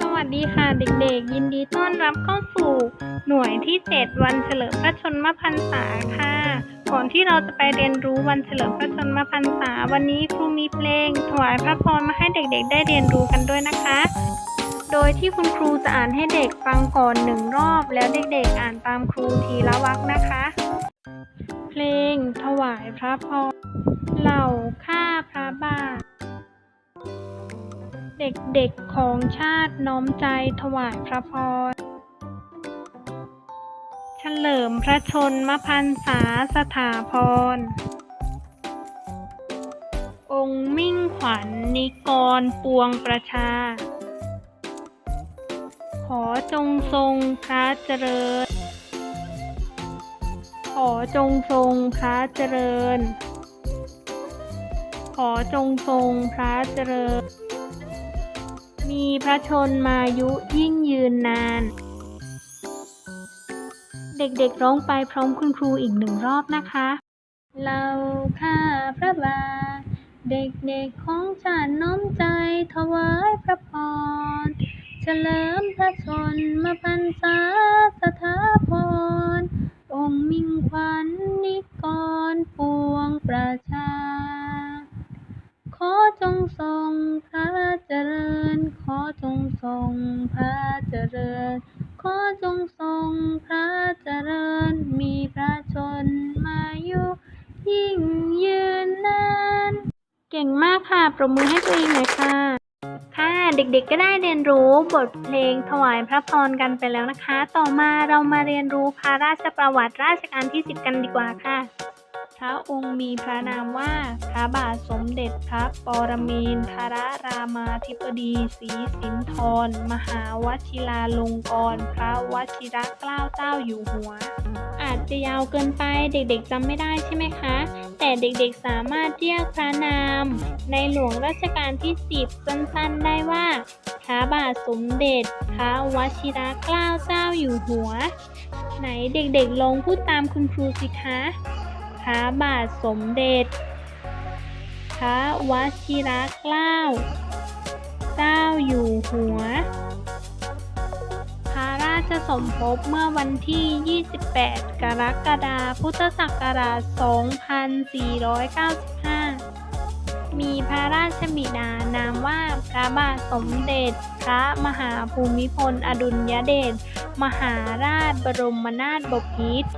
สวัสดีค่ะเด็กๆ ยินดีต้อนรับเข้าสู่หน่วยที่ 7 วันเฉลิมพระชนมพรรษาค่ะ ก่อนที่เราจะไปเรียนรู้วันเฉลิมพระชนมพรรษา วันนี้ครูมีเพลงถวายพระพรมาให้เด็กๆ ได้เรียนรู้กันด้วยนะคะ โดยที่คุณครูจะอ่านให้เด็กฟังก่อนหนึ่งรอบ แล้วเด็กๆ อ่านตามครูทีละวรรคนะคะ เพลงถวายพระพรเหล่าข้าพระบาท เด็กๆของชาติน้อมใจถวายพระพร เฉลิมพระชนมพรรษาสถาพร องค์มิ่งขวัญนิกรปวงประชา ขอจงทรงพระเจริญ ขอจงทรงพระเจริญขอจงทรงพระเจริญ มีพระชนมายุยิ่งยืนนาน เด็กๆร้องไปพร้อมคุณครูอีกหนึ่งรอบนะคะ เราข้าพระบาท เด็กๆของชาติน้อมใจถวายพระพร เฉลิมพระชนมาพรรษาสถาพร องค์มิ่งขวัญนิกรปวงประชา จริญขอจงทรงพระเจริญ มีพระชนมายุยิ่งยืนนาน เก่งมากค่ะ ปรบมือให้ตัวเองหน่อยค่ะ ค่ะ เด็กๆก็ได้เรียนรู้บทเพลงถวายพระพรกันไปแล้วนะคะ ต่อมาเรามาเรียนรู้พระราชประวัติราชการที่ 10 กันดีกว่าค่ะ ระองค์มีพระนามว่า พระบาทสมเด็จพระปรมินทรรามาธิบดีศรีสินธร มหาวชิราลงกรณพระวชิรเกล้าเจ้าอยู่หัว อาจจะยาวเกินไปเด็กๆจำไม่ได้ใช่ไหมคะ แต่เด็กๆสามารถเรียกพระนาม ในหลวงรัชกาลที่ 10 สั้นๆ ได้ว่า พระบาทสมเด็จ พระวชิรเกล้าเจ้าอยู่หัว ไหนเด็กๆลองพูดตามคุณครูสิคะ พระบาทสมเด็จ พระวชิรเกล้า เจ้าอยู่หัว พระราชสมภพเมื่อวันที่ 28 กรกฎาคม พุทธศักราช 2495 มีพระราชบิดานามว่าพระบาทสมเด็จ พระมหาภูมิพล อดุลยเดช มหาราชบรมนาถบพิตร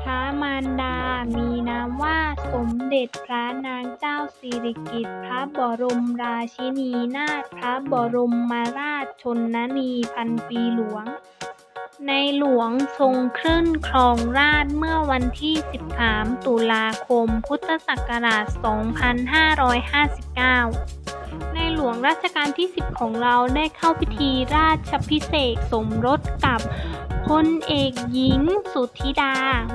พระมารดา มีนามว่าสมเด็จพระนางเจ้าสิริกิติ์พระบรมราชินีนาถพระบรมมาราชชนนีพันปีหลวง ในหลวงทรงขึ้นครองราชเมื่อวันที่ 13 ตุลาคม พุทธศักราช 2559 ในหลวงรัชกาลที่ 10 ของเราได้เข้าพิธีราชพิเศษสมรสกับพลเอกหญิง สุธิดา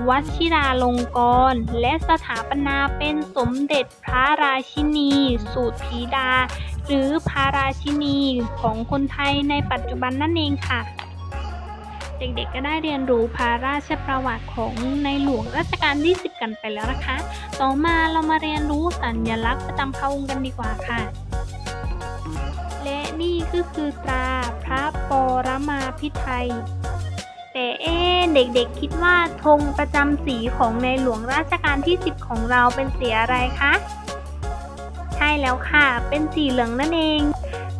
วัชิราลงกรณ์และสถาปนาเป็นสมเด็จพระราชินี สุธิดา หรือพระราชินีของคนไทยในปัจจุบันนั่นเองค่ะ เด็กๆก็ได้เรียนรู้พระราชประวัติของในหลวงรัชกาลที่10 กันไปแล้วนะคะ ต่อมาเรามาเรียนรู้สัญลักษณ์ประจำพระองค์กันดีกว่าค่ะ และนี่ก็คือตราพระปรมาภิไธยแต่เอ๊ะเด็กๆคิดว่าธงประจำสีของในหลวงราชการที่ 10 ของเราเป็นสีอะไรคะ ใช่แล้วค่ะ เป็นสีเหลืองนั่นเอง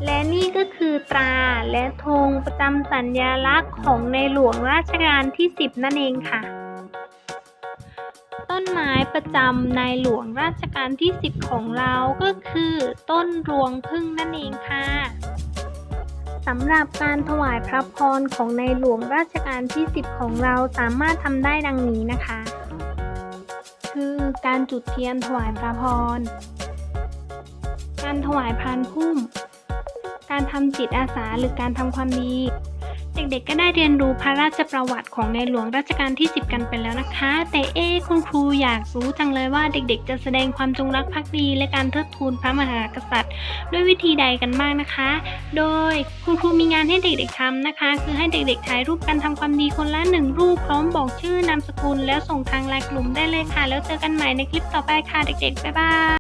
และนี่ก็คือตราและธงประจำสัญลักษณ์ของในหลวงราชการที่ 10 นั่นเองค่ะ ต้นไม้ประจำในหลวงราชการที่ 10 ของเราก็คือ ต้นรวงพึ่งนั่นเองค่ะสำหรับการถวายพระพรของในหลวงราชการที่ 10 ของเราสามารถทำได้ดังนี้นะคะ คือการจุดเทียนถวายพระพร การถวายพานพุ่ม การทำจิตอาสาหรือการทำความดี ด็กๆ ก็ได้เรียนรู้พระราชประวัติของในหลวงรัชกาลที่ 10 กันไปแล้วนะคะ แต่เอ๊คุณครูอยากรู้จังเลยว่าเด็กๆ จะแสดงความจงรักภักดี และการเทิดทูนพระมหากษัตริย์ ด้วยวิธีใดกันบ้างนะคะ โดยคุณครูมีงานให้เด็กๆทำนะคะ คือให้เด็กๆถ่ายรูปการทำความดีคนละหนึ่งรูปพร้อมบอกชื่อนามสกุล แล้วส่งทางไลน์กลุ่มได้เลยค่ะ แล้วเจอกันใหม่ในคลิปต่อไปค่ะเด็กๆบ๊ายบาย